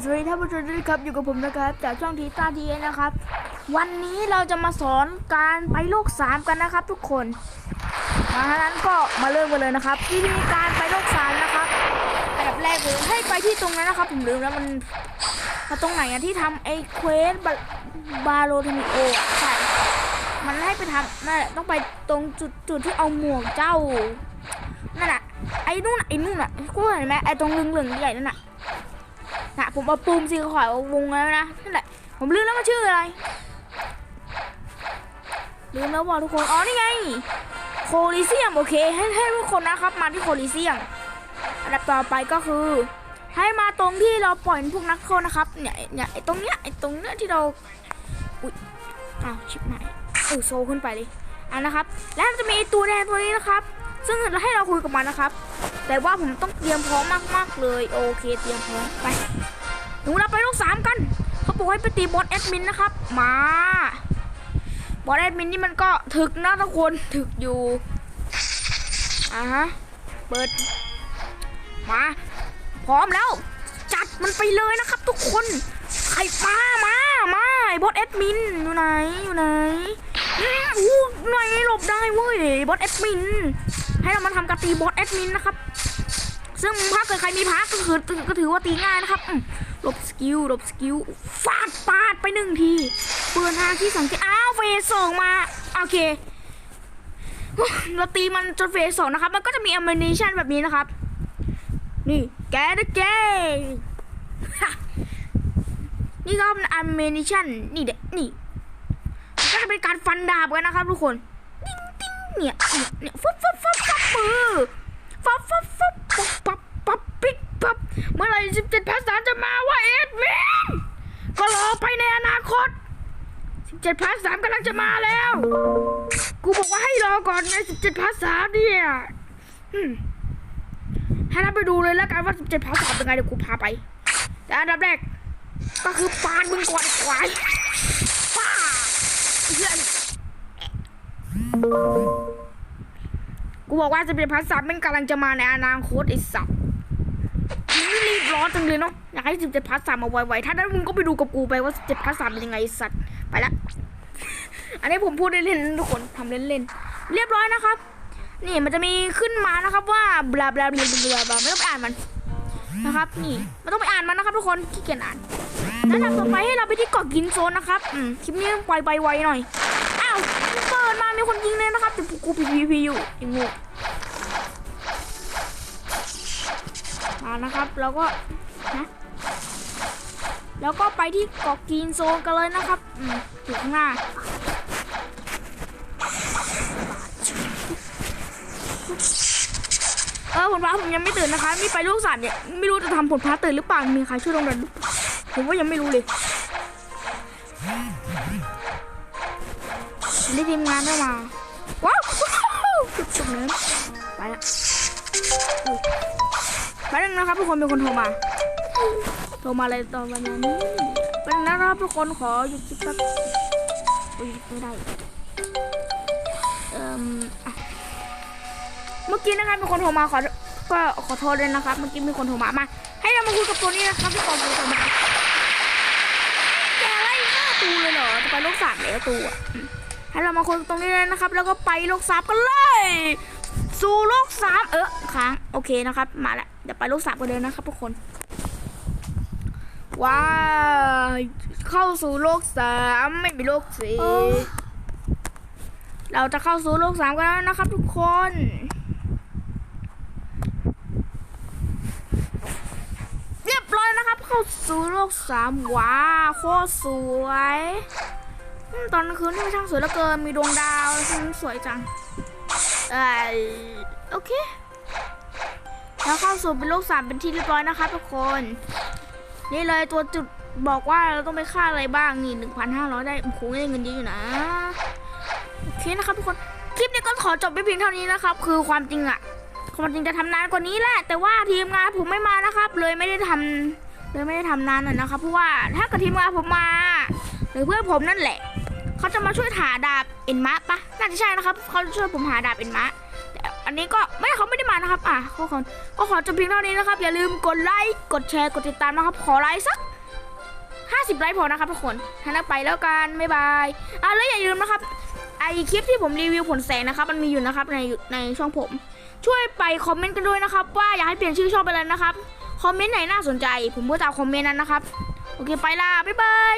สวัสดีท่านผู้ชมด้วยครับอยู่กับผมนะครับจากช่องทีตาทีนะครับ วันนี้เราจะมาสอนการไปโลกสามกันนะครับ ทุกคนดังนั้นก็มาเริ่มกันเลยนะครับวิธีการไปโลกสามนะครับอันดับแรกเลยให้ไปที่ตรงนั้นนะครับ ผมลืมแล้วมันมันตรงไหนอะที่ทำไอเควสบาบาโลเทมิโออะใช่มันให้ไปทำนั่นแหละต้องไปตรงจุดจุดที่เอาหมวกเจ้านั่นแหละไอ้นู่นน่ะไอ้นู่นอะกูเห็นไหมไอ้ตรงเหลืองๆใหญ่นั่นน่ะ นะผมเอาปูมสีขาววงแล้วนะนั่นแหละผมลืมแล้วมันชื่ออะไรลืมแล้วบอกทุกคนอ๋อนี่ไงโคลิเซียมโอเค ให้ให้ทุกคนนะครับมาที่โคลิเซียมอันดับต่อไปก็คือ ให้มาตรงที่เราปล่อยพวกนักโทษนะครับเนี่ยเนี่ยไอ้ตรงเนี้ยไอ้ตรงเนี้ยที่เราอุ้ยอ้าวชิบหายเออโซขึ้นไปเลยอะนะครับ แล้วจะมีไอตัวแดงตัวนี้นะครับ ซึ่งให้เราคุยกับมันนะครับ แต่ว่าผมต้องเตรียมพร้อมมากๆเลย โอเค เตรียมพร้อมไปหนูเราไปลูกสามกัน เขาบอกให้ไปตีบอสแอดมินนะครับ มาบอสแอดมินนี่มันก็ถึกนะทุกคนถึกอยู่อ่าฮะเปิด มา พร้อมแล้ว จัดมันไปเลยนะครับ ทุกคนใครมามามาบอสแอดมินอยู่ไหนอยู่ไหนอู้ไหนหลบได้เว้ยบอสแอดมิน ให้เรามาทำการตีบอสแอดมินนะครับ ซึ่งถ้าเกิดใครมีพักก็คือก็ถือว่าตีง่ายนะครับหลบสกิลหลบสกิลฟาดปาดไปหนึ่งทีเปิดทางที่สังเกตอ้าวเฟสสองมาโอเคเราตีมันจนเฟสสองนะครับ มันก็จะมีอ m ม n i ชันแบบนี้นะครับ นี่แกนะแกนี่ก็เป็นอ m ม n i ชันนี่เด็นี่ก็จะเป็นการฟันดาบกันนะครับทุกคน เนี่ยเนี่ยเนี่ยฟับฟับฟับฟับมือฟับฟับฟับปับปับปับปิ๊กปับเมื่อไหร่สิบเจ็ดภาษาจะมาวะเอ็ดเวนก็รอไปในอนาคตสิบเจ็ดภาษากำลังจะมาแล้ว กูบอกว่าให้รอก่อนไงสิบเจ็ดภาษาเนี่ยอืมให้เราไปดูเลยแล้วกันว่าสิบเจ็ดภาษาเป็นไงเดี๋ยวกูพาไปแต่อันดับแรกก็คือปานมึงก่อนควาย กูบอกว่าจะเป็นภาษามันกำลังจะมาในอนาคตไอ้สัตว์รีบร้อนจังเลยเนาะอยากให้สิบเจ็ดภาษามาไวๆถ้านั้มึงก็ไปดูกับกูไปว่าสิบเจ็ดภาษาเป็นยังไงไอ้สัตว์ไปละอันนี้ผมพูดเล่นๆทุกคนทำเล่นๆเรียบร้อยนะครับ นี่มันจะมีขึ้นมานะครับว่าบลาบลาบลาบลาบลาไม่ต้องไปอ่านมันนะครับ นี่ไม่ต้องไปอ่านมันนะครับทุกคนขี้เกียจอ่านแล้วลำต่อไปให้เราไปที่เกาะกินโซนนะครับอืมคลิปนี้ต้องไปไปไวหน่อยอ้าว เปิดมามีคนยิงเลยนะครับแต่กูพีพีพีอยู่ไอ้งูมานะครับแล้วก็นะแล้วก็ไปที่เกาะกีนโซนกันเลยนะครับอืมอยู่ข้างหน้าเออผลพระผมยังไม่ตื่นนะคะนี่ไปลูกสัตว์เนี่ย ไม่รู้จะทำผลพระตื่นหรือเปล่า มีใครช่วยลงดันผมว่ายังไม่รู้เลย ไม่ได้ทีมงานไม่มาว้าวจุดจุดนั้นไปละไปนึงนะครับทุกคนมีคนโทรมา โทรมาอะไรตอนวันนี้เป็นนะครับทุกคนขอหยุดคลิปแป๊บอุ้ยไม่ได้เอ่มเมื่อกี้นะครับมีคนโทรมาขอก็ขอโทษด้วยนะครับ เมื่อกี้มีคนโทรมามา ให้เรามาคุยกับตัวนี้นะครับที่กองโทรมาแกไล่ฆ่าตูเลยเหรอจะไปโลกสามแล้วตูอะ ให้เรามาคุยตรงนี้เลยนะครับ แล้วก็ไปโลกสามกันเลย สู่โลกสามเออค้างโอเคนะครับ มาละเดี๋ยวไปโลกสามกันเลยนะครับทุกคน ว้าวเข้าสู่โลกสามไม่มีโลกสี่เราจะเข้าสู่โลกสามกันแล้วนะครับ ทุกคนเรียบร้อยนะครับ เข้าสู่โลกสามว้าวโคตรสวยอืม ตอนกลางคืนนี่มันช่างสวยเหลือเกิน มีดวงดาวซึ่งสวยจังเอโอเค แล้วเข้าสู่เป็นโลกสามเป็นที่เรียบร้อยนะครับทุกคน นี่เลยตัวจุดบอกว่าเราต้องไปฆ่าอะไรบ้างนี่หนึ่งพันห้าร้อยได้โอ้โหได้เงินเยอะอยู่นะ โอเคนะครับทุกคน คลิปนี้ก็ขอจบไปเพียงเท่านี้นะครับ คือความจริงอะความจริงจะทำนานกว่านี้แหละ แต่ว่าทีมงานผมไม่มานะครับ เลยไม่ได้ทำเลยไม่ได้ทำนานหน่อยนะครับเพราะว่าถ้ากิดทีมงานผมมา หรือเพื่อนผมนั่นแหละ เขาจะมาช่วยหาดาบเอ็นมะปะน่าจะใช่นะครับเขาจะช่วยผมหาดาบเอ็นมะแต่อันนี้ก็ไม่เขาไม่ได้มานะครับ อะก็ขอก็ขอจบเพียงเท่านี้นะครับ อย่าลืมกดไลค์กดแชร์กดติดตามนะครับ ขอไลค์สัก 50 ไลค์พอนะครับทุกคนทันไปแล้วกันบ๊ายบายอะแล้วอย่าลืมนะครับไอคลิปที่ผมรีวิวผลแสงนะครับ มันมีอยู่นะครับในในช่องผม ช่วยไปคอมเมนต์กันด้วยนะครับ ว่าอยากให้เปลี่ยนชื่อช่องไปเลยนะครับคอมเมนต์ไหนน่าสนใจ ผมก็จะเอาคอมเมนต์นั้นนะครับ โอเคไปละบ๊ายบาย